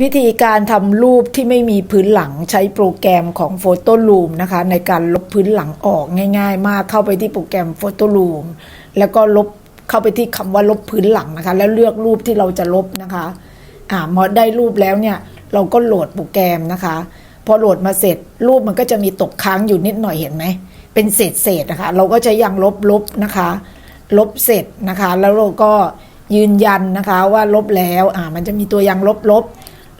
วิธีการทำรูปที่ไม่มีพื้นหลังใช้โปรแกรมของ Photo Room นะคะ ในการลบพื้นหลังออกง่าย ๆ มากเข้าไปที่โปรแกรม Photo Room แล้วก็ลบเข้าไปที่คำว่าลบพื้นหลังนะคะ แล้วเลือกรูปที่เราจะลบนะคะอ่าพอได้รูปแล้วเนี่ย เราก็โหลดโปรแกรมนะคะ พอโหลดมาเสร็จรูปมันก็จะมีตกค้างอยู่นิดหน่อยเห็นไหม เป็นเศษเศษนะคะ เราก็จะยังลบลบนะคะ ลบเสร็จนะคะ แล้วเราก็ยืนยันนะคะว่าลบแล้วอ่ามันจะมีตัวยังลบลบ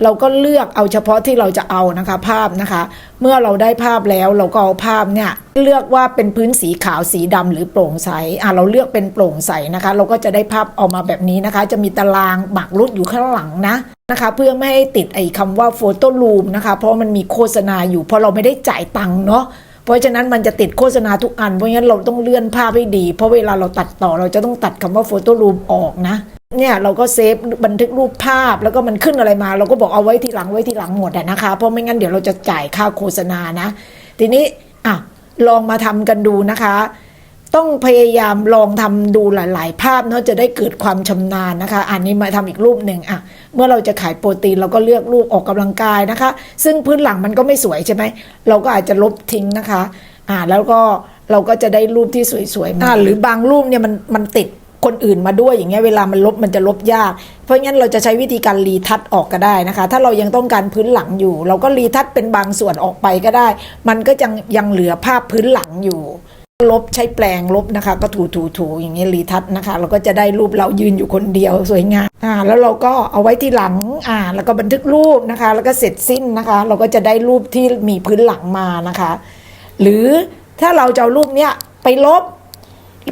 เราก็เลือกเอาเฉพาะที่เราจะเอานะคะภาพนะคะ เมื่อเราได้ภาพแล้วเราก็เอาภาพเนี่ยเลือกว่าเป็นพื้นสีขาวสีดำหรือโปร่งใสอ่าเราเลือกเป็นโปร่งใสนะคะ เราก็จะได้ภาพออกมาแบบนี้นะคะ จะมีตารางบักรุดอยู่ข้างหลังนะนะคะ เพื่อไม่ให้ติดไอ้คำว่าโฟโต้รูมนะคะ เพราะมันมีโฆษณาอยู่เพราะเราไม่ได้จ่ายตังค์เนาะ เพราะฉะนั้นมันจะติดโฆษณาทุกอัน เพราะงั้นเราต้องเลื่อนภาพให้ดี เพราะเวลาเราตัดต่อเราจะต้องตัดคำว่าโฟโต้รูมออกนะเนี่ยเราก็เซฟบันทึกรูปภาพแล้วก็มันขึ้นอะไรมา เราก็บอกเอาไว้ทีหลังไว้ทีหลังหมดอะนะคะ เพราะไม่งั้นเดี๋ยวเราจะจ่ายค่าโฆษณานะ ทีนี้อะลองมาทำกันดูนะคะ ต้องพยายามลองทำดูหลาย ๆ ภาพเนาะจะได้เกิดความชำนาญนะคะ อันนี้มาทำอีกรูปหนึ่งอะ เมื่อเราจะขายโปรตีนเราก็เลือกรูปออกกำลังกายนะคะ ซึ่งพื้นหลังมันก็ไม่สวยใช่ไหมเราก็อาจจะลบทิ้งนะคะ อ่าแล้วก็เราก็จะได้รูปที่สวย ๆมาอ่าหรือบางรูปเนี่ยมันมันติดคนอื่นมาด้วยอย่างเงี้ยเวลามันลบมันจะลบยาก เพราะงั้นเราจะใช้วิธีการรีทัชออกก็ได้นะคะ ถ้าเรายังต้องการพื้นหลังอยู่ เราก็รีทัชเป็นบางส่วนออกไปก็ได้ มันก็ยังยังเหลือภาพพื้นหลังอยู่ ลบใช้แปลงลบนะคะ ก็ถูถูถูอย่างเงี้ยรีทัชนะคะ เราก็จะได้รูปเรายืนอยู่คนเดียวสวยงามอ่าแล้วเราก็เอาไว้ที่หลังอ่าแล้วก็บันทึกรูปนะคะ แล้วก็เสร็จสิ้นนะคะ เราก็จะได้รูปที่มีพื้นหลังมานะคะ หรือถ้าเราจะเอารูปเนี้ยไปลบ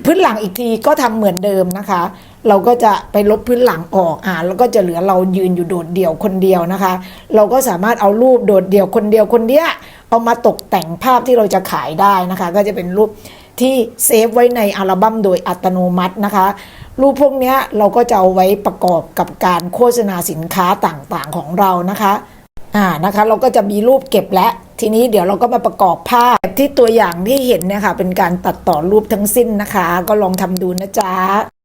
พื้นหลังอีกทีก็ทำเหมือนเดิมนะคะ เราก็จะไปลบพื้นหลังออกอ่าแล้วก็จะเหลือเรายืนอยู่โดดเดี่ยวคนเดียวนะคะ เราก็สามารถเอารูปโดดเดี่ยวคนเดียวคนเดียเอามาตกแต่งภาพที่เราจะขายได้นะคะ ก็จะเป็นรูป ที่เซฟไว้ในอัลบั้มโดยอัตโนมัตินะคะ รูปพวกนี้เราก็จะเอาไว้ประกอบกับการโฆษณาสินค้าต่างๆของเรานะคะอ่านะคะเราก็จะมีรูปเก็บและทีนี้เดี๋ยวเราก็มาประกอบภาพที่ตัวอย่างที่เห็นเนี่ยค่ะเป็นการตัดต่อรูปทั้งสิ้นนะคะ ก็ลองทำดูนะจ๊ะ